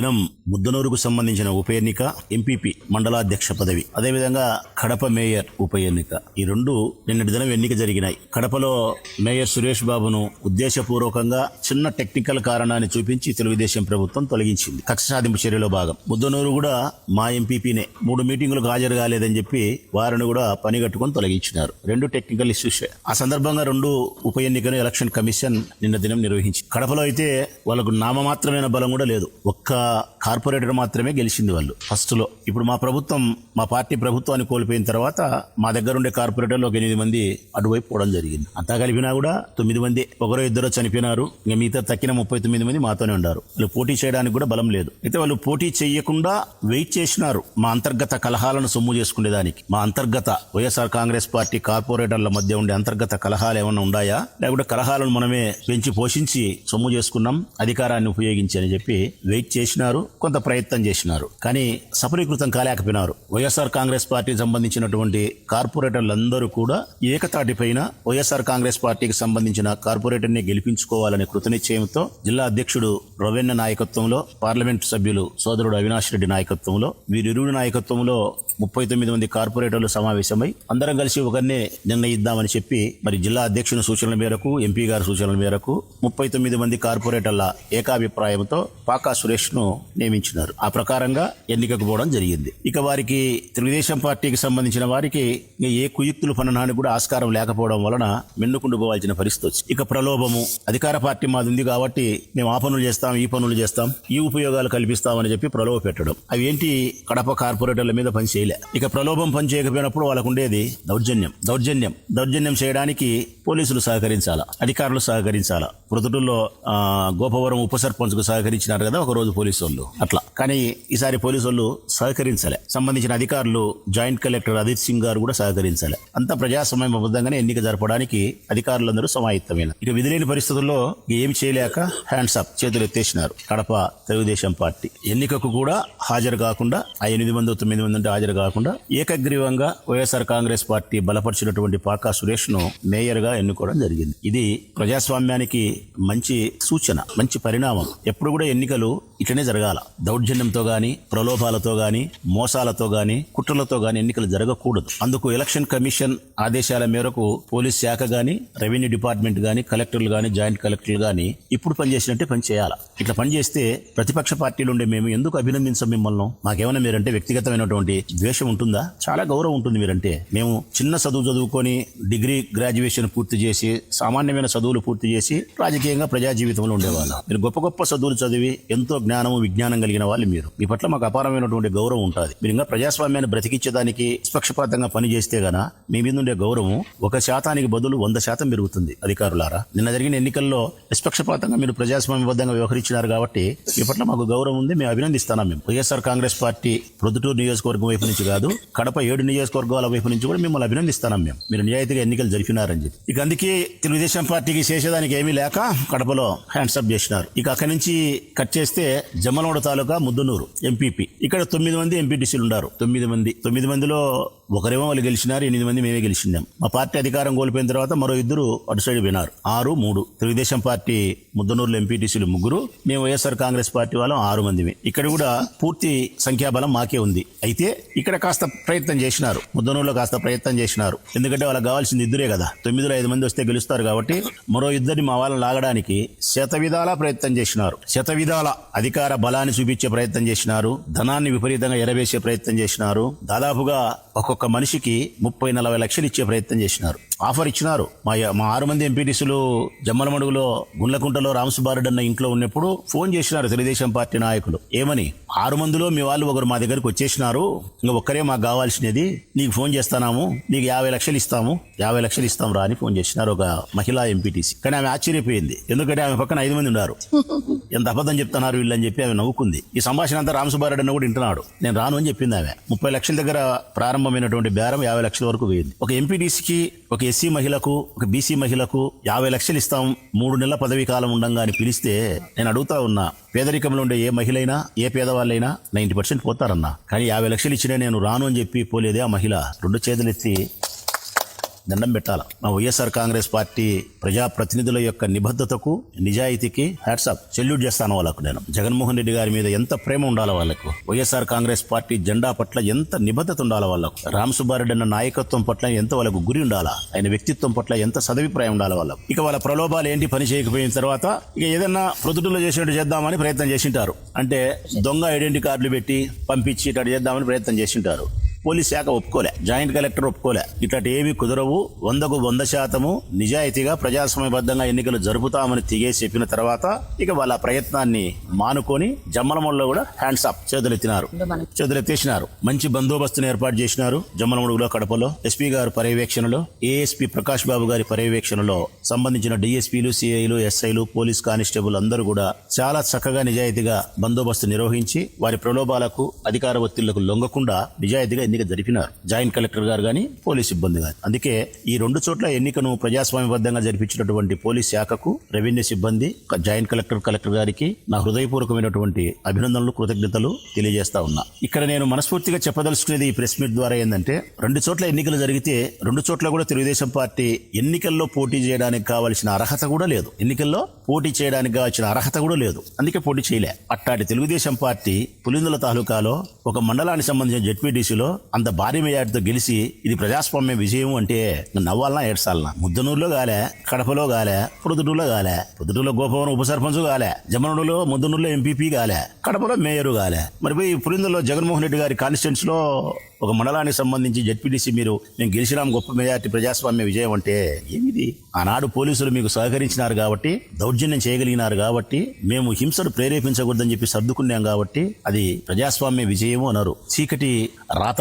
దినం ముద్దనూరుకు సంబంధించిన ఉప ఎన్నిక ఎంపీపీ మండలాధ్యక్ష పదవి. అదేవిధంగా కడప మేయర్ ఉప ఎన్నిక. ఈ రెండు నిన్నటి దినం ఎన్నిక జరిగినాయి. కడపలో మేయర్ సురేష్ బాబును ఉద్దేశపూర్వకంగా చిన్న టెక్నికల్ కారణాన్ని చూపించి తెలుగుదేశం ప్రభుత్వం తొలగించింది. కక్ష సాధింపు చర్యలో భాగం. ముద్దనూరు కూడా మా ఎంపీపీనే. మూడు మీటింగులకు హాజరు కాలేదని చెప్పి వారిని కూడా పని కట్టుకొని తొలగించినారు. రెండు టెక్నికల్ ఇష్యూస్. ఆ సందర్భంగా రెండు ఉప ఎన్నికను ఎలక్షన్ కమిషన్ నిన్న దినం నిర్వహించింది. కడపలో అయితే వాళ్ళకు నామమాత్రమైన బలం కూడా లేదు. ఒక్క కార్పొరేటర్ మాత్రమే గెలిచింది వాళ్ళు. ఫస్ట్లో. ఇప్పుడు మా ప్రభుత్వం మా పార్టీ ప్రభుత్వాన్ని కోల్పోయిన తర్వాత మా దగ్గర ఉండే కార్పొరేటర్లు ఒక ఎనిమిది మంది అటువైపు పోవడం జరిగింది. అంతా కలిపినా కూడా తొమ్మిది మంది ఒకరో ఇద్దరు చనిపోయినారు. ఇంకా మిగతా తక్కిన ముప్పై తొమ్మిది మంది మాతోనే ఉన్నారు వాళ్ళు పోటీ చేయడానికి కూడా బలం లేదు. అయితే వాళ్ళు పోటీ చేయకుండా వెయిట్ చేసినారు. మా అంతర్గత కలహాలను సొమ్ము చేసుకునేదానికి. మా అంతర్గత వైఎస్ఆర్ కాంగ్రెస్ పార్టీ కార్పొరేటర్ల మధ్య ఉండే అంతర్గత కలహాలు ఏమైనా ఉన్నాయా లేకుంటే కలహాలను మనమే పెంచి పోషించి సొమ్ము చేసుకున్నాం అధికారాన్ని ఉపయోగించి అని చెప్పి వెయిట్ చేసి చేసినారు కొంత ప్రయత్నం చేసినారు. కానీ సఫలీకృతం కాలేకపోయినారు. వైఎస్ఆర్ కాంగ్రెస్ పార్టీకి సంబంధించినటువంటి కార్పొరేటర్లందరూ కూడా ఏకతాటిపైన వైఎస్ఆర్ కాంగ్రెస్ పార్టీకి సంబంధించిన కార్పొరేటర్ని గెలిపించుకోవాలనే కృతనిశ్చయంతో జిల్లా అధ్యక్షుడు రవెన్న నాయకత్వంలో పార్లమెంట్ సభ్యులు సోదరుడు అవినాష్ రెడ్డి నాయకత్వంలో వీరిరువురి నాయకత్వంలో ముప్పై తొమ్మిది మంది కార్పొరేటర్లు సమావేశమై అందరం కలిసి ఒకరినే నిర్ణయిద్దామని చెప్పి మరి జిల్లా అధ్యక్షుని సూచనల మేరకు ఎంపీ గారి సూచనల మేరకు ముప్పై తొమ్మిది మంది కార్పొరేటర్ల ఏకాభిప్రాయంతో పాకా సురేష్ను నియమించినారు. ఆ ప్రకారంగా ఎన్నికకు పోవడం జరిగింది. ఇక వారికి తెలుగుదేశం పార్టీకి సంబంధించిన వారికి ఏ కుయుక్తులు పనడానికి కూడా ఆస్కారం లేకపోవడం వలన మిన్నుకుండు పోవాల్సిన పరిస్థితి వచ్చింది. ఇక ప్రలోభము అధికార పార్టీ మాది ఉంది కాబట్టి మేము ఆ పనులు చేస్తాం ఈ పనులు చేస్తాం ఈ ఉపయోగాలు కల్పిస్తామని చెప్పి ప్రలోభ పెట్టడం. అవి ఏంటి? కడప కార్పొరేటర్ల మీద పని చేయలే. ఇక ప్రలోభం పని చేయకపోయినప్పుడు వాళ్ళకు ఉండేది దౌర్జన్యం దౌర్జన్యం దౌర్జన్యం చేయడానికి పోలీసులు సహకరించాలా అధికారులు సహకరించాలా? మృతుడుల్లో గోపవరం ఉప సర్పంచ్కు సహకరించినారు కదా ఒకరోజు పోలీసు వాళ్ళు అట్లా. కానీ ఈసారి పోలీసు వాళ్ళు సహకరించలే. సంబంధించిన అధికారులు జాయింట్ కలెక్టర్ అదిత్ సింగ్ గారు కూడా సహకరించాలి. అంత ప్రజాస్వామ్యబద్ధంగానే ఎన్నిక జరపడానికి అధికారులందరూ సమాయత్తమైన. ఇక విధిలేని పరిస్థితుల్లో ఏమి చేయలేక హ్యాండ్స్ అప్ చేతులు ఎత్తేసినారు కడప తెలుగుదేశం పార్టీ. ఎన్నికకు కూడా హాజరు కాకుండా ఆ ఎనిమిది మంది తొమ్మిది మంది అంటే హాజరు కాకుండా ఏకగ్రీవంగా వైఎస్ఆర్ కాంగ్రెస్ పార్టీ బలపరిచినటువంటి పాకా సురేష్ను మేయర్గా ఎన్నుకోవడం జరిగింది. ఇది ప్రజాస్వామ్యానికి మంచి సూచన మంచి పరిణామం. ఎప్పుడు కూడా ఎన్నికలు ఇట్లనే జరగాల. దౌర్జన్యంతో గాని ప్రలోభాలతో గాని మోసాలతో గాని కుట్రలతో గాని ఎన్నికలు జరగకూడదు. అందుకు ఎలక్షన్ కమిషన్ ఆదేశాల మేరకు పోలీస్ శాఖ గాని రెవెన్యూ డిపార్ట్మెంట్ గాని కలెక్టర్లు గాని జాయింట్ కలెక్టర్లు గాని ఇప్పుడు పనిచేసినట్టే పని చేయాలి ఇట్లా పనిచేస్తే ప్రతిపక్ష పార్టీలు ఉండే మేము ఎందుకు అభినందించం మిమ్మల్ని? మాకేమైనా మీరంటే వ్యక్తిగతమైనటువంటి ద్వేషం ఉంటుందా? చాలా గౌరవం ఉంటుంది మీరంటే. మేము చిన్న చదువు చదువుకొని డిగ్రీ గ్రాడ్యుయేషన్ పూర్తి చేసి సామాన్యమైన చదువులు పూర్తి చేసి రాజకీయంగా ప్రజా జీవితంలో ఉండేవాళ్ళం. మీరు గొప్ప గొప్ప చదువులు చదివి ఎంతో జ్ఞానము విజ్ఞానం కలిగిన వాళ్ళు మీరు. మీ పట్ల మాకు అపారమైనటువంటి గౌరవం ఉంటుంది. మీరు ఇంకా ప్రజాస్వామ్యాన్ని బ్రతికించేదానికి నిష్పక్షపాతంగా పనిచేస్తే గన మీ మీద ఉండే గౌరవం ఒక శాతానికి బదులు వంద శాతం పెరుగుతుంది అధికారులారా. నిన్న జరిగిన ఎన్నికల్లో నిష్పక్షపాతంగా మీరు ప్రజాస్వామ్యబద్ధంగా వ్యవహరించినారు కాబట్టి మీ పట్ల మాకు గౌరవం ఉంది మేము అభినందిస్తున్నాం మేము. వైఎస్ఆర్ కాంగ్రెస్ పార్టీ ప్రొద్దుటూరు నియోజకవర్గం వైపు నుంచి కాదు కడప ఏడు నియోజకవర్గాల వైపు నుంచి కూడా మిమ్మల్ని అభినందిస్తున్నాం మేము. మీరు నిజాయితీగా ఎన్నికలు జరిపినారని చెప్పి. ఇక అందుకే తెలుగుదేశం పార్టీకి చేసేదానికి ఏమీ లేక కడపలో హ్యాండ్సప్ చేసినారు. ఇక అక్కడి నుంచి కట్ చేస్తే జమ్మలవాడ తాలూకా ముద్దునూరు ఎంపీపీ. ఇక్కడ తొమ్మిది మంది ఎంపీటీసీలు ఉన్నారు తొమ్మిది మంది. తొమ్మిది మందిలో ఒకరేమో వాళ్ళు గెలిచినారు ఎనిమిది మంది మేమే గెలిచినాం. మా పార్టీ అధికారం కోల్పోయిన తర్వాత మరో ఇద్దరు అటు సైడ్ పోయినారు. ఆరు మూడు. తెలుగుదేశం పార్టీ ముద్దనూరులో ఎంపీటీసీలు ముగ్గురు. మేము వైఎస్ఆర్ కాంగ్రెస్ పార్టీ వాళ్ళం ఆరు మంది ఇక్కడ కూడా పూర్తి సంఖ్యాబలం మాకే ఉంది. అయితే ఇక్కడ కాస్త ప్రయత్నం చేసినారు. ముద్దనూరులో కాస్త ప్రయత్నం చేసినారు. ఎందుకంటే వాళ్ళకి కావాల్సింది ఇద్దరే కదా. తొమ్మిదిలో ఐదు మంది వస్తే గెలుస్తారు కాబట్టి మరో ఇద్దరిని మా వాళ్ళని లాగడానికి శతవిధాలా ప్రయత్నం చేసినారు. శత విధాల అధికార బలాన్ని చూపించే ప్రయత్నం చేసినారు. ధనాన్ని విపరీతంగా ఎరవేసే ప్రయత్నం చేసినారు. దాదాపుగా ఒక్కొక్క మనిషికి ముప్పై నలభై లక్షలు ఇచ్చే ప్రయత్నం చేసినారు. ఆఫర్ ఇచ్చినారు. మా మా ఆరు మంది ఎంపీటీసీలు జమ్మలమడుగులో గుండ్లకుంటలో రామసుబారెడ్డి అన్న ఇంట్లో ఉన్నప్పుడు ఫోన్ చేసినారు తెలుగుదేశం పార్టీ నాయకులు. ఏమని? ఆరు మందిలో మీ వాళ్ళు ఒకరు మా దగ్గరికి వచ్చేసినారు. ఇంకా ఒక్కరే మాకు కావాల్సినది నీకు ఫోన్ చేస్తాము నీకు యాభై లక్షలు ఇస్తాము యాభై లక్షలు ఇస్తాం రా అని ఫోన్ చేసినారు ఒక మహిళా ఎంపీటీసీ. కానీ ఆమె ఆశ్చర్యపోయింది. ఎందుకంటే ఆమె పక్కన ఐదు మంది ఉన్నారు. ఎంత అబద్ధం చెప్తున్నారు వీళ్ళని చెప్పి ఆమె నవ్వుకుంది. ఈ సంభాషణ అంతా రామసుబారెడ్డి అన్న కూడా వింటున్నాడు. నేను రాను అని చెప్పింది ఆమె. ముప్పై లక్షల దగ్గర ప్రారంభమైనటువంటి బేరం యాభై లక్షల వరకు పోయింది. ఒక ఎంపీటీసీకి ఒక ఎస్సీ మహిళకు ఒక బీసీ మహిళకు యాభై లక్షలు ఇస్తాం మూడు నెలల పదవీ కాలం ఉండంగా అని పిలిస్తే నేను అడుగుతా ఉన్నా పేదరికంలో ఉండే ఏ మహిళ అయినా ఏ పేదవాళ్ళైనా నైంటీ పర్సెంట్ పోతారన్నా. కానీ యాభై లక్షలు ఇచ్చినా నేను రాను అని చెప్పి పోలేదే ఆ మహిళ. రెండు చేతులెత్తి దండం పెట్టాల? మా వైఎస్ఆర్ కాంగ్రెస్ పార్టీ ప్రజాప్రతినిధుల యొక్క నిబద్ధతకు నిజాయితీకి హ్యాట్సాప్ సెల్యూట్ చేస్తాను వాళ్ళకు నేను. జగన్మోహన్ రెడ్డి గారి మీద ఎంత ప్రేమ ఉండాలి వాళ్ళకు? వైఎస్ఆర్ కాంగ్రెస్ పార్టీ జెండా పట్ల ఎంత నిబద్ధత ఉండాలి వాళ్ళకు? రామ్ సుబ్బారెడ్డి అన్న నాయకత్వం పట్ల ఎంత వాళ్ళకు గురి ఉండాలా? ఆయన వ్యక్తిత్వం పట్ల ఎంత సదభిప్రాయం ఉండాలి వాళ్ళకు? ఇక వాళ్ళ ప్రలోభాలు ఏంటి? పని చేయకపోయిన తర్వాత ఇక ఏదైనా ప్రొద్దుటలో చేసినట్టు చేద్దామని ప్రయత్నం చేసింటారు. అంటే దొంగ ఐడెంటిటీ కార్డులు పెట్టి పంపించి ఇట్లా చేద్దామని ప్రయత్నం చేసింటారు. పోలీస్ శాఖ ఒప్పుకోలే జాయింట్ కలెక్టర్ ఒప్పుకోలే. ఇట్లాంటి ఏవి కుదరవు వందకు వంద శాతము నిజాయితీగా ప్రజాస్వామ్యబద్ధంగా ఎన్నికలు జరుపుతామని తిగేసి చెప్పిన తర్వాత ఇక వాళ్ళ ప్రయత్నాన్ని మానుకొని జమ్మలమూడిలో కూడా హ్యాండ్స్ అప్ చేతులెత్తినారు. చేతులెత్తేసినారు. మంచి బందోబస్తును ఏర్పాటు చేసినారు జమ్మలమూడిలో కడపలో. ఎస్పీ గారు పర్యవేక్షణలో ఏఎస్పీ ప్రకాష్ బాబు గారి పర్యవేక్షణలో సంబంధించిన డిఎస్పీలు సిఐలు ఎస్ఐలు పోలీస్ కానిస్టేబుల్ అందరూ కూడా చాలా చక్కగా నిజాయితీగా బందోబస్తు నిర్వహించి వారి ప్రలోభాలకు అధికార ఒత్తిళ్ళకు లొంగకుండా నిజాయితీగా ఎన్నిక జరిపినారు జాయింట్ కలెక్టర్ గారు కానీ పోలీస్ సిబ్బంది కానీ అందుకే ఈ రెండు చోట్ల ఎన్నికను ప్రజాస్వామ్యబద్ధంగా జరిపించినటువంటి పోలీస్ శాఖకు రెవెన్యూ సిబ్బంది జాయింట్ కలెక్టర్ కలెక్టర్ గారికి నా హృదయపూర్వకమైనటువంటి అభినందనలు కృతజ్ఞతలు తెలియజేస్తా ఉన్నా. ఇక్కడ నేను మనస్ఫూర్తిగా చెప్పదలుచుకునేది ఈ ప్రెస్ మీట్ ద్వారా ఏంటంటే రెండు చోట్ల ఎన్నికలు జరిగితే రెండు చోట్ల కూడా తెలుగుదేశం పార్టీ ఎన్నికల్లో పోటీ చేయడానికి కావాల్సిన అర్హత కూడా లేదు. ఎన్నికల్లో పోటీ చేయడానికి కావాల్సిన అర్హత కూడా లేదు. అందుకే పోటీ చేయలే. అట్టాటి తెలుగుదేశం పార్టీ పులిందుల తాలూకాలో ఒక మండలానికి సంబంధించిన జెడ్పీటీసీలో అంత భారీ మెజార్టీతో గెలిచి ఇది ప్రజాస్వామ్య విజయం అంటే నవ్వాలనా ఏడ్చాలనా? ముద్దనూరులో గాలే కడపలో గాలే పొద్దుటూరులో గాలే పొద్దుటూరులో గోపవరం ఉప సర్పంచ్ గాలే జమనూరులో ముద్దనూరులో ఎంపీపీ గాలే కడపలో మేయరు గాలే. మరి పోయి పులిందులో జగన్మోహన్ రెడ్డి గారి కాన్స్టిట్యూన్స్లో ఒక మండలానికి సంబంధించి జడ్పీటీసీ మీరు మేము గెలిచినాం గొప్ప మెజార్టీ ప్రజాస్వామ్య విజయం అంటే ఏమిది? ఆనాడు పోలీసులు మీకు సహకరించినారు కాబట్టి దౌర్జన్యం చేయగలిగినారు కాబట్టి మేము హింసను ప్రేరేపించకూడదని చెప్పి సర్దుకున్నాం కాబట్టి అది ప్రజాస్వామ్య విజయము అన్నారు చీకటి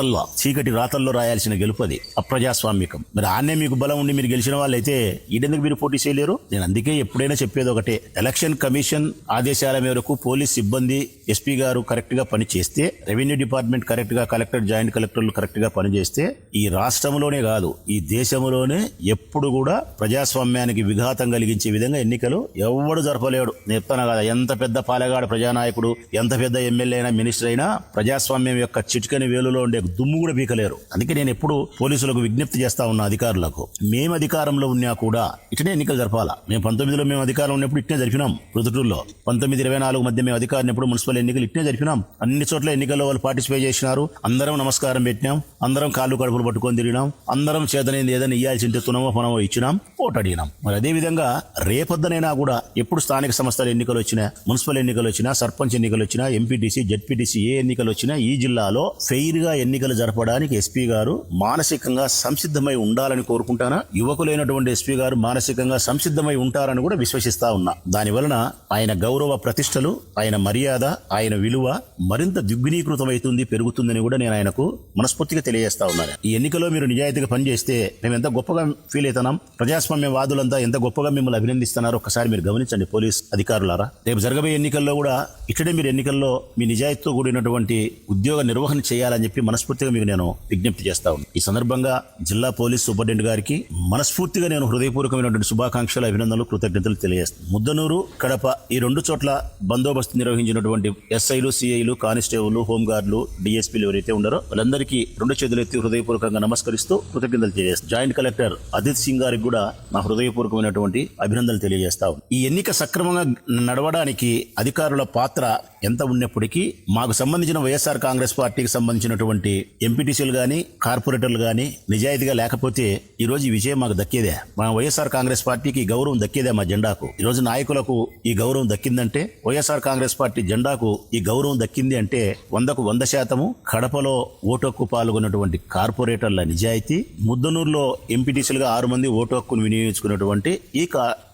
రాతల్లో చీకటి రాతల్లో రాయాల్సిన గెలుపు అది. అప్రజాస్వామికం మరి ఆన్నే మీకు బలం ఉండి మీరు గెలిచిన వాళ్ళైతే ఈడెందుకు మీరు పోటీ చేయలేరు? నేను అందుకే ఎప్పుడైనా చెప్పేది ఒకటే. ఎలక్షన్ కమిషన్ ఆదేశాల మేరకు పోలీస్ సిబ్బంది ఎస్పీ గారు కరెక్ట్గా పనిచేస్తే రెవెన్యూ డిపార్ట్మెంట్ కరెక్ట్గా కలెక్టర్ జాయింట్ కలెక్టర్లు కరెక్ట్గా పనిచేస్తే ఈ రాష్ట్రంలోనే కాదు ఈ దేశంలోనే ఎప్పుడు కూడా ప్రజాస్వామ్యానికి విఘాతం కలిగించే విధంగా ఎన్నికలు ఎవడు జరపలేడు. నేను చెప్తాను కదా? ఎంత పెద్ద పాలెగాడు ప్రజానాయకుడు ఎంత పెద్ద ఎమ్మెల్యే అయినా మినిస్టర్ అయినా ప్రజాస్వామ్యం యొక్క చిటికని వేలులో ఉండే దుమ్ము కూడా పీకలేరు. అందుకే నేను ఎప్పుడు పోలీసులకు విజ్ఞప్తి చేస్తా ఉన్న అధికారులకు మేము అధికారంలో ఉన్నా కూడా ఇటనే ఎన్నికలు జరపాలా. మేము పంతొమ్మిదిలో మేము అధికారం ఉన్నప్పుడు ఇట్నే జరిపినాం ప్రొద్దుటూరులో పంతొమ్మిది ఇరవై నాలుగు మధ్య మేము అధికారినప్పుడు మున్సిపల్ ఎన్నికలు ఇట్నే జరిపినాం. అన్ని చోట్ల ఎన్నికల్లో వాళ్ళు పార్టిసిపేట్ చేసినారు. అందరం నమస్కారం పెట్టినాం. అందరం కాళ్ళు కడుపులు పట్టుకొని తిరిగినాం. అందరం చేతనైంది ఏదైనా ఇయ్యాల్సి ఉంటే తునమో పనమో ఇచ్చినాం. ఓటు అడిగినాం. మరి అదే విధంగా రేపొద్దనైనా కూడా ఎప్పుడు స్థానిక సంస్థల ఎన్నికలు వచ్చినా మున్సిపల్ ఎన్నికలు వచ్చినా సర్పంచ్ ఎన్నికలు వచ్చినా ఎంపీటీసీ జడ్పీటీసీ ఏ ఎన్నికలు వచ్చినా ఈ జిల్లాలో ఫెయిర్గా గా ఎన్నికలు జరపడానికి ఎస్పీ గారు మానసికంగా సంసిద్ధమై ఉండాలని కోరుకుంటానా? యువకులైనటువంటి ఎస్పీ గారు మానసికంగా సంసిద్ధమై ఉంటారని కూడా విశ్వసిస్తా ఉన్నా. దాని వలన ఆయన గౌరవ ప్రతిష్టలు ఆయన మర్యాద ఆయన విలువ మరింత దిగ్గునీకృతమవుతుంది పెరుగుతుందని కూడా నేను ఆయనకు మనస్ఫూర్తిగా తెలియజేస్తా ఉన్నాను. ఈ ఎన్నికలో మీరు నిజాయితీగా పనిచేస్తే మేము ఎంత గొప్పగా ఫీల్ అవుతున్నాం? ప్రజాస్వామ్య వాదులంతా ఎంత గొప్పగా మిమ్మల్ని అభినందిస్తున్నారో ఒకసారి మీరు గమనించండి పోలీస్ అధికారులారా. రేపు జరగబోయే ఎన్నికల్లో కూడా ఇక్కడే మీరు ఎన్నికల్లో మీ నిజాయితీతో కూడినటువంటి ఉద్యోగ నిర్వహణ చేయాలని చెప్పి మనస్ఫూర్తిగా మీకు నేను విజ్ఞప్తి చేస్తా ఉన్నాను ఈ సందర్భంగా జిల్లా పోలీస్ సూపరింటెండెంట్ గారికి మనస్ఫూర్తిగా నేను హృదయపూర్వకమైనటువంటి శుభాకాంక్షలు అభినందనలు కృతజ్ఞతలు తెలియజేస్తాను ముద్దనూరు కడప ఈ రెండు చోట్ల బందోబస్తు నిర్వహించినటువంటి ఎస్ఐలు సిఐలు కానిస్టేబుల్ హోంగార్డులు డిఎస్పీలు ఎవరైతే ఉన్నారో వాళ్ళందరికీ రెండు చేతులు ఎత్తి హృదయపూర్వకంగా నమస్కరిస్తూ కృతజ్ఞతలు తెలియజేస్తాను జాయింట్ కలెక్టర్ అదిత్ సింగ్ గారికి కూడా నా హృదయపూర్వకమైనటువంటి అభినందనలు తెలియజేస్తా ఈ ఎన్నిక సక్రమంగా నడవడానికి అధికారుల పాత్ర ఎంత ఉన్నప్పటికీ మాకు సంబంధించిన వైఎస్ఆర్ కాంగ్రెస్ పార్టీకి సంబంధించినటువంటి ఎంపీటీసీలు కానీ కార్పొరేటర్లు కానీ నిజాయితీగా లేకపోతే ఈ రోజు ఈ విజయం మాకు దక్కేదే. మా వైఎస్ఆర్ కాంగ్రెస్ పార్టీకి గౌరవం దక్కేదే మా జెండాకు. ఈ రోజు నాయకులకు ఈ గౌరవం దక్కిందంటే వైఎస్ఆర్ కాంగ్రెస్ పార్టీ జెండాకు ఈ గౌరవం దక్కింది అంటే వందకు వంద శాతము కడపలో ఓటు హక్కు పాల్గొన్నటువంటి కార్పొరేటర్ల నిజాయితీ ముద్దనూరులో ఎంపీటీసీలుగా ఆరు మంది ఓటు హక్కును వినియోగించుకున్నటువంటి ఈ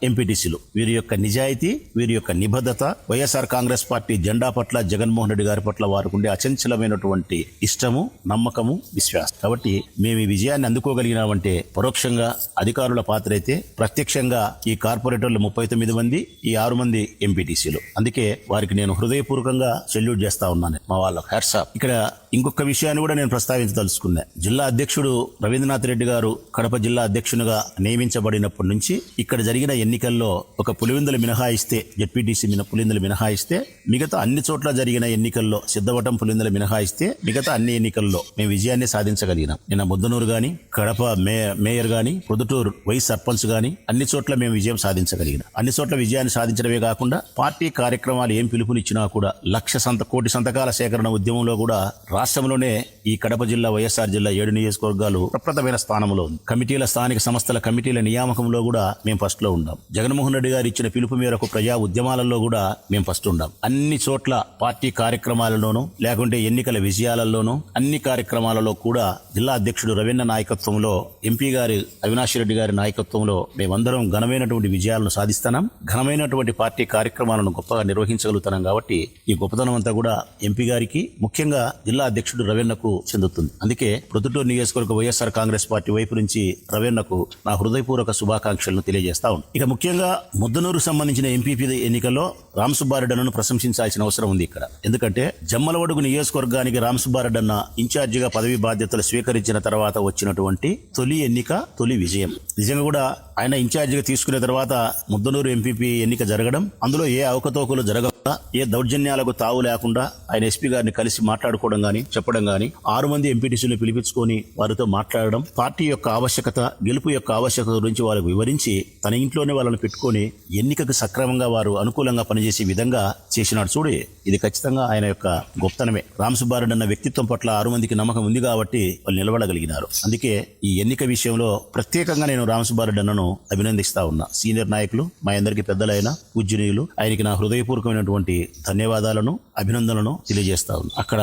ఎంపీటీసీలు. వీరి యొక్క నిజాయితీ వీరి యొక్క నిబద్ధత వైఎస్ఆర్ కాంగ్రెస్ పార్టీ జెండా పట్ల జగన్మోహన్ రెడ్డి గారి పట్ల వారికి ఉండే అచంచలమైనటువంటి ఇష్టము నమ్మకము విశ్వాసం. కాబట్టి మేము ఈ విజయాన్ని అందుకోగలిగినామంటే పరోక్షంగా అధికారుల పాత్ర అయితే ప్రత్యక్షంగా ఈ కార్పొరేటర్లు ముప్పై తొమ్మిది మంది ఈ ఆరు మంది ఎంపీటీసీలు అందుకే వారికి నేను హృదయపూర్వకంగా సెల్యూట్ చేస్తా ఉన్నాను. మా వాళ్ళ హ్యాట్సాప్ ఇక్కడ ఇంకొక విషయాన్ని కూడా నేను ప్రస్తావించదలుచుకున్నా. జిల్లా అధ్యక్షుడు రవీంద్రనాథ్ రెడ్డి గారు కడప జిల్లా అధ్యక్షునిగా నియమించబడినప్పటి నుంచి ఇక్కడ జరిగిన ఎన్నికల్లో ఒక పులివిందులు మినహాయిస్తే జడ్పీటీసీ మిన పులివెందులు మినహాయిస్తే మిగతా అన్ని చోట్ల జరిగిన ఎన్నికల్లో సిద్ధవటం పులివెందులు మినహాయిస్తే మిగతా అన్ని ఎన్నికల్లో మేము విజయాన్ని సాధించగలిగినాం. నిన్న ముద్దనూరు గాని కడప మే మేయర్ గాని పొద్దుటూరు వైస్ సర్పంచ్ గాని అన్ని చోట్ల మేము విజయం సాధించగలిగినాం. అన్ని చోట్ల విజయాన్ని సాధించడమే కాకుండా పార్టీ కార్యక్రమాలు ఏం పిలుపునిచ్చినా కూడా లక్ష సంత కోటి సంతకాల సేకరణ ఉద్యమంలో కూడా రాష్ట్రంలోనే ఈ కడప జిల్లా వైఎస్ఆర్ జిల్లా ఏడు నియోజకవర్గాలు ప్రప్రథమైన స్థానంలో ఉంది. కమిటీల స్థానిక సంస్థల కమిటీల నియామకంలో కూడా మేము ఫస్ట్లో ఉన్నాం. జగన్మోహన్ రెడ్డి గారు ఇచ్చిన పిలుపు మేరకు ప్రజా ఉద్యమాలలో కూడా మేము ఫస్ట్ ఉన్నాం. అన్ని చోట్ల పార్టీ కార్యక్రమాలలోనూ లేకుంటే ఎన్నికల విజయాలలోనూ అన్ని కార్యక్రమాలలో కూడా జిల్లా అధ్యక్షుడు రవీంద్ర నాయకత్వంలో ఎంపీ గారి అవినాష్ రెడ్డి గారి నాయకత్వంలో మేమందరం ఘనమైనటువంటి విజయాలను సాధిస్తున్నాం. ఘనమైనటువంటి పార్టీ కార్యక్రమాలను గొప్పగా నిర్వహించగలుగుతున్నాం కాబట్టి ఈ గొప్పతనం అంతా కూడా ఎంపీ గారికి ముఖ్యంగా జిల్లా అధ్యక్షుడు రవీణకు చెందుతుంది. అందుకే ప్రొద్దుటూరు నియోజకవర్గ వైఎస్ఆర్ కాంగ్రెస్ పార్టీ వైపు నుంచి రవీణకు నా హృదయపూర్వక శుభాకాంక్షలను తెలియజేస్తా ఉంది ఇక ముఖ్యంగా ముద్దనూరు సంబంధించిన ఎంపీపీ ఎన్నికల్లో రామసుబ్బారెడ్డను ప్రశంసించాల్సిన అవసరం ఉంది ఇక్కడ. ఎందుకంటే జమ్మలవడుగు నియోజకవర్గానికి రామసుబ్బారెడ్డన్న ఇన్ఛార్జిగా పదవి బాధ్యతలు స్వీకరించిన తర్వాత వచ్చినటువంటి తొలి ఎన్నిక తొలి విజయం. నిజంగా కూడా ఆయన ఇన్ఛార్జిగా తీసుకున్న తర్వాత ముద్దనూరు ఎంపీపీ ఎన్నిక జరగడం అందులో ఏ అవకతవకలు జరగకుండా ఏ దౌర్జన్యాలకు తావు లేకుండా ఆయన ఎస్పీ గారిని కలిసి మాట్లాడుకోవడం కానీ చెప్పడం కానీ ఆరు మంది ఎంపీటీసీలు పిలిపించుకొని వారితో మాట్లాడడం పార్టీ యొక్క ఆవశ్యకత గెలుపు యొక్క ఆవశ్యకత గురించి వాళ్ళకు వివరించి తన ఇంట్లోనే వాళ్ళని పెట్టుకొని ఎన్నికకు సక్రమంగా వారు అనుకూలంగా పనిచేసే విధంగా చేసినాడు చూడు. ఇది ఖచ్చితంగా ఆయన యొక్క గొప్పతనమే. రామసుబ్బారెడ్డి అన్న వ్యక్తిత్వం పట్ల ఆరు మందికి నమ్మకం ఉంది కాబట్టి వాళ్ళు నిలబడగలిగినారు. అందుకే ఈ ఎన్నిక విషయంలో ప్రత్యేకంగా నేను రామసుబ్బారెడ్డి అన్నను అభినందిస్తా ఉన్నా. సీనియర్ నాయకులు మా అందరికీ పెద్దలైన పూజ్యనీయులు ఆయనకి నా హృదయపూర్వకమైనటువంటి ధన్యవాదాలను అభినందనలను తెలియజేస్తా ఉన్నా. అక్కడ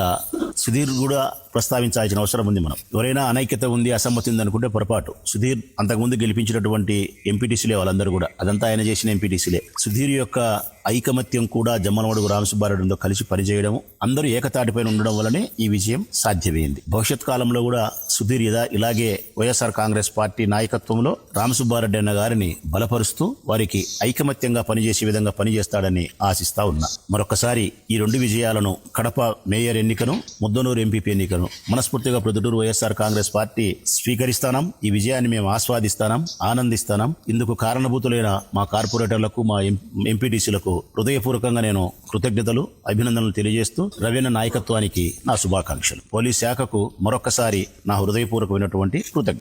స్త్రీలు కూడా ప్రస్తావించాల్సిన అవసరం ఉంది మనం. ఎవరైనా అనైక్యత ఉంది అసమ్మతి ఉంది అనుకుంటే పొరపాటు. సుధీర్ అంతకుముందు గెలిపించినటువంటి ఎంపీటీసీలే వాళ్ళందరూ కూడా. అదంతా ఆయన చేసిన ఎంపీటీసీలే. సుధీర్ యొక్క ఐకమత్యం కూడా జమ్మలమడుగు రామసుబ్బారెడ్డితో కలిసి పనిచేయడం అందరూ ఏకతాటిపైన ఉండడం వల్లనే ఈ విజయం సాధ్యమైంది. భవిష్యత్ కాలంలో కూడా సుధీర్ ఇదా ఇలాగే వైఎస్ఆర్ కాంగ్రెస్ పార్టీ నాయకత్వంలో రామసుబ్బారెడ్డి అన్న గారిని బలపరుస్తూ వారికి ఐకమత్యంగా పనిచేసే విధంగా పనిచేస్తాడని ఆశిస్తా ఉన్నా. మరొకసారి ఈ రెండు విజయాలను కడప మేయర్ ఎన్నికను ముద్దనూరు ఎంపీపీ ఎన్నికను మనస్ఫూర్తిగా ప్రొద్దుటూరు వైఎస్ఆర్ కాంగ్రెస్ పార్టీ స్వీకరిస్తాం ఈ విజయాన్ని మేము ఆస్వాదిస్తానం ఆనందిస్తానం. ఇందుకు కారణభూతులైన మా కార్పొరేటర్లకు మా ఎంపీటీసీలకు హృదయపూర్వకంగా నేను కృతజ్ఞతలు అభినందనలు తెలియజేస్తూ రవీణ నాయకత్వానికి నా శుభాకాంక్షలు. పోలీస్ శాఖకు మరొకసారి నా హృదయపూర్వకమైనటువంటి కృతజ్ఞత